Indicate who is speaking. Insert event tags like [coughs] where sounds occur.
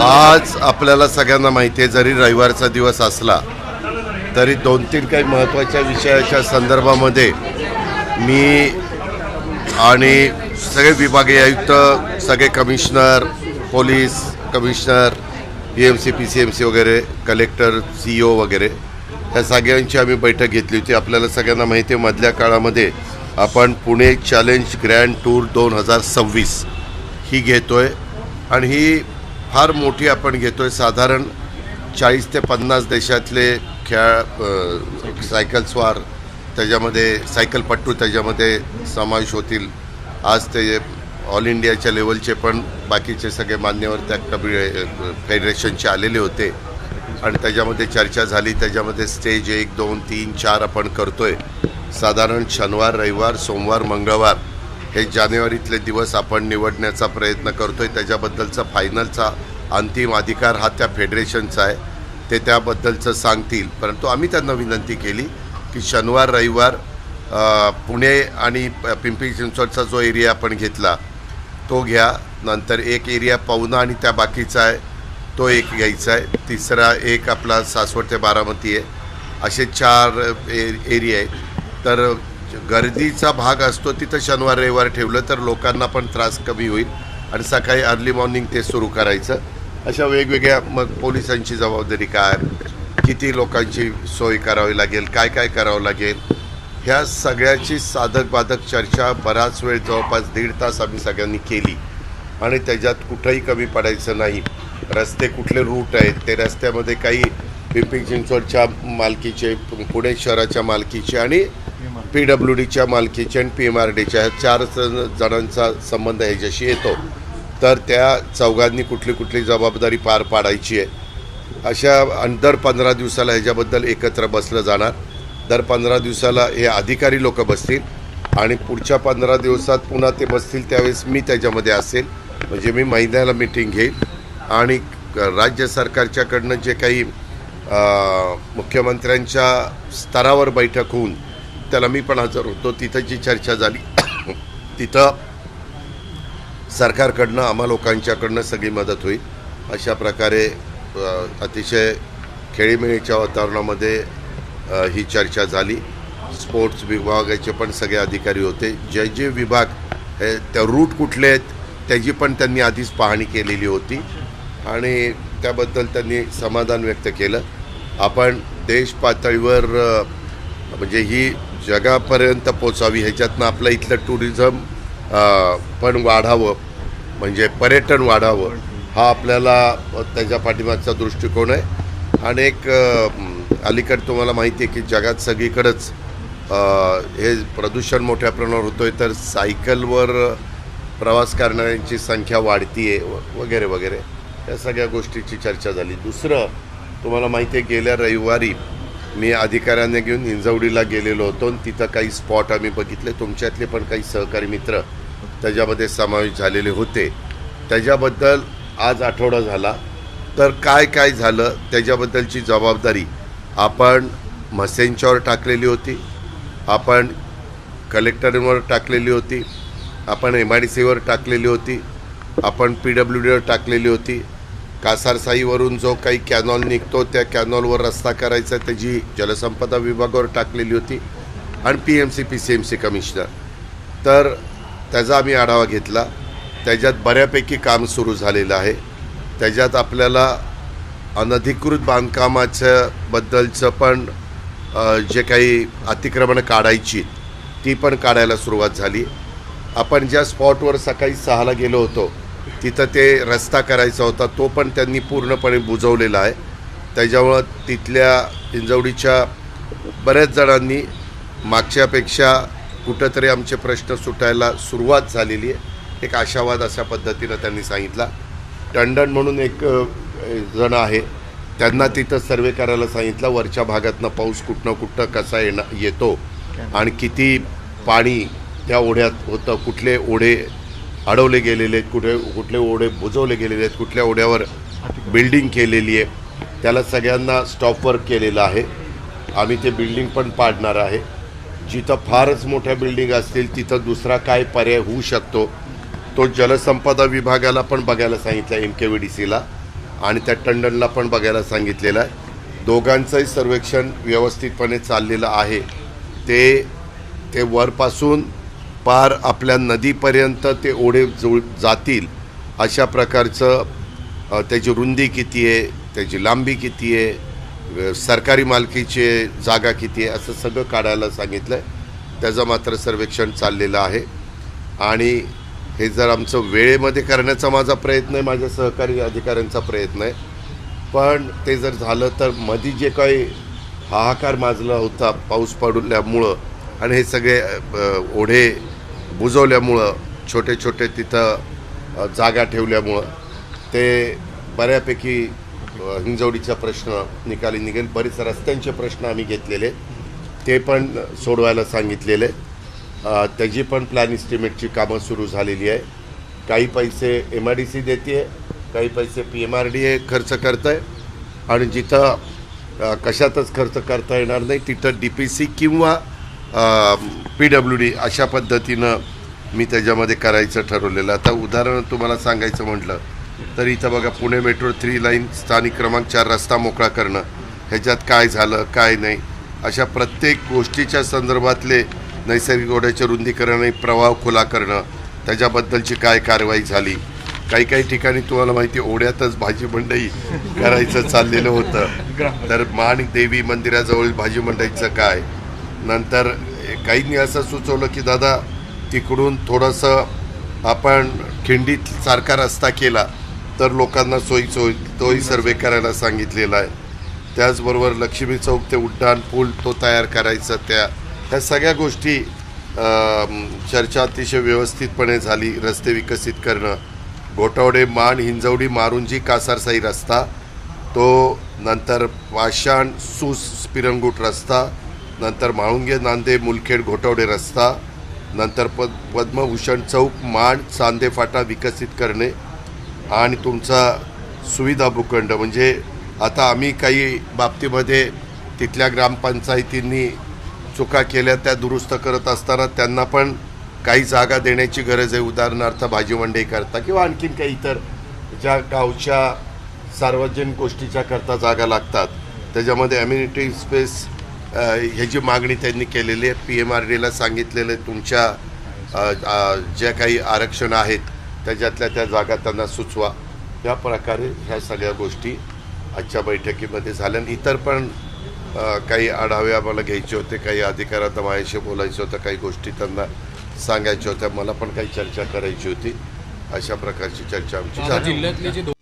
Speaker 1: आज आपल्याला सगळ्यांना माहिती आहे जरी रविवारचा दिवस असला तरी दोन तीन काही महत्त्वाच्या विषयाच्या संदर्भामध्ये मी आणि सगळे विभागीय आयुक्त सगळे commissioner police commissioner P M C P C M C वगैरे कलेक्टर सी ओ वगैरे या सगळ्यांची आम्ही बैठक घेतली होती. आपल्याला सगळ्यांना माहिती आहे मधल्या काळामध्ये आपण पुणे चॅलेंज ग्रँड टूर दोन हजार सव्वीस ही घेतो आहे आणि ही फार मोठी आपण घेतोय. साधारण चाळीस ते पन्नास देशातले खेळ सायकलस्वार त्याच्यामध्ये सायकलपट्टू त्याच्यामध्ये समावेश होतील. आज ते ऑल इंडियाच्या लेवलचे पण बाकीचे सगळे मान्यवर त्या कबी फेडरेशनचे आलेले होते. आणि त्याच्यामध्ये चर्चा झाली. त्याच्यामध्ये स्टेज एक दोन तीन चार आपण करतोय. साधारण शनिवार रविवार सोमवार मंगळवार हे जानेवारीतले दिवस आपण निवडण्याचा प्रयत्न करतो आहे त्याच्याबद्दलचा फायनलचा अंतिम अधिकार हा त्या फेडरेशनचा आहे. ते त्याबद्दलचं सांगतील. परंतु आम्ही त्यांना विनंती केली की शनिवार रविवार पुणे आणि पिंपरी चिंचवडचा जो एरिया आपण घेतला तो घ्या. नंतर एक एरिया पवना आणि त्या बाकीचा आहे तो एक घ्यायचा आहे. तिसरा एक आपला सासवड ते बारामती आहे. असे चार ए एरिया आहेत तर गर्दीचा भाग असतो तिथं शनिवार रविवार ठेवलं तर लोकांना पण त्रास कमी होईल. आणि सकाळी अर्ली मॉर्निंग ते सुरू करायचं. अशा वेगवेगळ्या मग पोलिसांची जबाबदारी काय? किती लोकांची सोय करावी लागेल? काय काय करावं लागेल? ह्या सगळ्याची साधक बाधक चर्चा बराच वेळ जवळपास दीड तास आम्ही सगळ्यांनी केली. आणि त्याच्यात कुठंही कमी पडायचं नाही. रस्ते कुठले रूट आहेत? ते रस्त्यामध्ये काही पिंपरी चिंचवडच्या मालकीचे पुणे शहराच्या मालकीचे आणि पी डब्ल्यू डीच्या मालकीचे आणि पी एम आर डीच्या ह्या चार जण- जणांचा संबंध ह्याच्याशी येतो. तर त्या चौघांनी कुठली कुठली जबाबदारी पार पाडायची आहे. अशा आणि दर पंधरा दिवसाला ह्याच्याबद्दल एकत्र बसलं जाणार. दर पंधरा दिवसाला हे अधिकारी लोक बसतील. आणि पुढच्या पंधरा दिवसात पुन्हा ते बसतील त्यावेळेस मी त्याच्यामध्ये असेल. म्हणजे मी महिन्याला मिटिंग घेईल. आणि राज्य सरकारच्याकडनं जे काही मुख्यमंत्र्यांच्या स्तरावर बैठक होऊन त्याला मी पण हजर होतो. तिथं जी चर्चा झाली [coughs] तिथं सरकारकडनं आम्हा लोकांच्याकडनं सगळी मदत होईल. अशा प्रकारे अतिशय खेळीमेळीच्या वातावरणामध्ये ही चर्चा झाली. स्पोर्ट्स विभागाचे पण सगळे अधिकारी होते. जे जे विभाग हे त्या रूट कुठले आहेत त्याची पण त्यांनी आधीच पाहणी केलेली होती. आणि त्याबद्दल त्यांनी समाधान व्यक्त केलं. आपण देश पातळीवर म्हणजे ही जगापर्यंत पोचावी ह्याच्यातनं आपलं इथलं टुरिझम पण वाढावं म्हणजे पर्यटन वाढावं हा आपल्याला त्याच्या पाठिंबाचा दृष्टिकोन आहे. आणि एक अलीकडे तुम्हाला माहिती आहे की जगात सगळीकडंच हे प्रदूषण मोठ्या प्रमाणावर होतो आहे तर सायकलवर प्रवास करणाऱ्यांची संख्या वाढती आहे वगैरे वगैरे या सगळ्या गोष्टीची चर्चा झाली. दुसरं तुम्हाला माहिती आहे गेल्या रविवारी मी अधिकाऱ्यांना घेऊन हिंजवडीला गेलेलो होतो आणि तिथं काही स्पॉट आम्ही बघितले. तुमच्यातले पण काही सहकारी मित्र त्याच्यामध्ये समावेश झालेले होते. त्याच्याबद्दल आज आठवडा झाला. तर काय काय झालं त्याच्याबद्दलची जबाबदारी आपण म्हसेंच्यावर टाकलेली होती. आपण कलेक्टरवर टाकलेली होती. आपण एम आय डी सीवर टाकलेली होती. आपण पी डब्ल्यू डीवर टाकलेली होती. कासारसाईवरून जो काही कॅनॉल निघतो त्या कॅनॉलवर रस्ता करायचा त्याची जलसंपदा विभागावर टाकलेली होती आणि P M C P C M C commissioner. तर त्याचा आम्ही आढावा घेतला. त्याच्यात बऱ्यापैकी काम सुरू झालेलं आहे. त्याच्यात आपल्याला अनधिकृत बांधकामाचं बद्दलचं पण जे काही अतिक्रमणं काढायची ती पण काढायला सुरुवात झाली. आपण ज्या स्पॉटवर सकाळी सहाला गेलो होतो तिथं ते रस्ता करायचा होता तो पण त्यांनी पूर्णपणे बुजवलेला आहे. त्याच्यामुळं तिथल्या इंजवडीच्या बऱ्याच जणांनी मागच्यापेक्षा कुठंतरी आमचे प्रश्न सुटायला सुरुवात झालेली आहे. एक आशावाद अशा पद्धतीनं त्यांनी सांगितला. टंडन म्हणून एक जण आहे त्यांना तिथं सर्वे करायला सांगितलं वरच्या भागातनं पाऊस कुठनं कुठं कसा येणार येतो आणि किती पाणी त्या ओढ्यात होतं कुठले ओढे अडवले गेलेले आहेत कुठे कुठले ओढे बुजवले गेलेले आहेत कुठल्या ओढ्यावर बिल्डिंग केलेली आहे त्याला सगळ्यांना स्टॉपवर केलेलं आहे. आम्ही ते बिल्डिंग पण पाडणार आहे. जिथं फारच मोठ्या बिल्डिंग असतील तिथं दुसरा काय पर्याय होऊ शकतो? तो जलसंपदा विभागाला पण बघायला सांगितलं एम के व्ही डी सीला आणि त्या टंडनला पण बघायला सांगितलेलं आहे. दोघांचंही सर्वेक्षण व्यवस्थितपणे चाललेलं आहे. ते ते वरपासून पार आपल्या नदीपर्यंत ते ओढे जुळ जातील अशा प्रकारचं त्याची रुंदी किती आहे त्याची लांबी किती आहे सरकारी मालकीचे जागा किती आहे असं सगळं काढायला सांगितलं आहे त्याचं मात्र सर्वेक्षण चाललेलं आहे. आणि हे जर आमचं वेळेमध्ये करण्याचा माझा प्रयत्न आहे माझ्या सहकारी अधिकाऱ्यांचा प्रयत्न आहे. पण ते जर झालं तर मधी जे काही हाहाकार माजला होता पाऊस पडल्यामुळं आणि हे सगळे ओढे बुजवल्यामुळं छोटे छोटे तिथं जागा ठेवल्यामुळं ते बऱ्यापैकी हिंजवडीचा प्रश्न निकाली निघेल. बरेच रस्त्यांचे प्रश्न आम्ही घेतलेले. ते पण सोडवायला सांगितलेले. त्याची पण प्लॅन इस्टिमेटची कामं सुरू झालेली आहे. काही पैसे एम आय डी सी देते काही पैसे P M R D A खर्च करत आहे आणि जिथं कशातच खर्च करता येणार नाही तिथं डी पी सी किंवा पी डब्ल्यू डी अशा पद्धतीनं मी त्याच्यामध्ये करायचं ठरवलेलं आता उदाहरण तुम्हाला सांगायचं म्हटलं तर इथं बघा पुणे मेट्रो थ्री लाईन स्थानिक क्रमांक चार रस्ता मोकळा करणं. ह्याच्यात काय झालं काय नाही? अशा प्रत्येक गोष्टीच्या संदर्भातले नैसर्गिक ओढ्याचे रुंदीकरण आणि प्रवाह खुला करणं त्याच्याबद्दलची काय कारवाई झाली? काही काही ठिकाणी तुम्हाला माहिती ओढ्यातच भाजी मंडई करायचं चाललेलं होतं. तर मान देवी मंदिराजवळील भाजी मंडईचं काय? नंतर काहींनी असं सुचवलं की दादा तिकडून थोडंसं आपण खिंडीत सारखा रस्ता केला तर लोकांना सोयीचं होईल तोही सर्वे करायला सांगितलेला आहे. त्याचबरोबर लक्ष्मी चौक ते उड्डाण पूल तो तयार करायचा त्या ह्या सगळ्या गोष्टी चर्चा अतिशय व्यवस्थितपणे झाली रस्ते विकसित करणं. घोटावडे मान हिंजवडी मारुंजी कासारसाई रस्ता तो नंतर पाषाण सूस पिरंगूट रस्ता नंतर म्हाळुंगे नांदे मुलखेड घोटावडे रस्ता नंतर पद पद्मभूषण चौक मांड चांदे फाटा विकसित करणे आणि तुमचा सुविधा भूखंड. म्हणजे आता आम्ही काही बाबतीमध्ये तिथल्या ग्रामपंचायतींनी चुका केल्या त्या दुरुस्त करत असताना त्यांना पण काही जागा देण्याची गरज आहे. उदाहरणार्थ भाजी करता किंवा आणखीन काही इतर ज्या गावच्या सार्वजनिक गोष्टीच्या करता जागा लागतात. त्याच्यामध्ये अम्युनिटी स्पेस ह्याची मागणी त्यांनी केलेली आहे पी एम आर डीला सांगितलेलं आहे तुमच्या ज्या काही आरक्षण आहेत त्याच्यातल्या त्या जागा त्यांना सुचवा. या प्रकारे ह्या सगळ्या गोष्टी आजच्या बैठकीमध्ये झाल्या. आणि इतर पण काही आढावे आम्हाला घ्यायचे होते काही अधिकाऱ्यांना माझ्याशी बोलायचं होतं काही गोष्टी त्यांना सांगायच्या होत्या मला पण काही चर्चा करायची होती. अशा प्रकारची चर्चा आमची झाली.
Speaker 2: जिल्ह्यातले जे दोन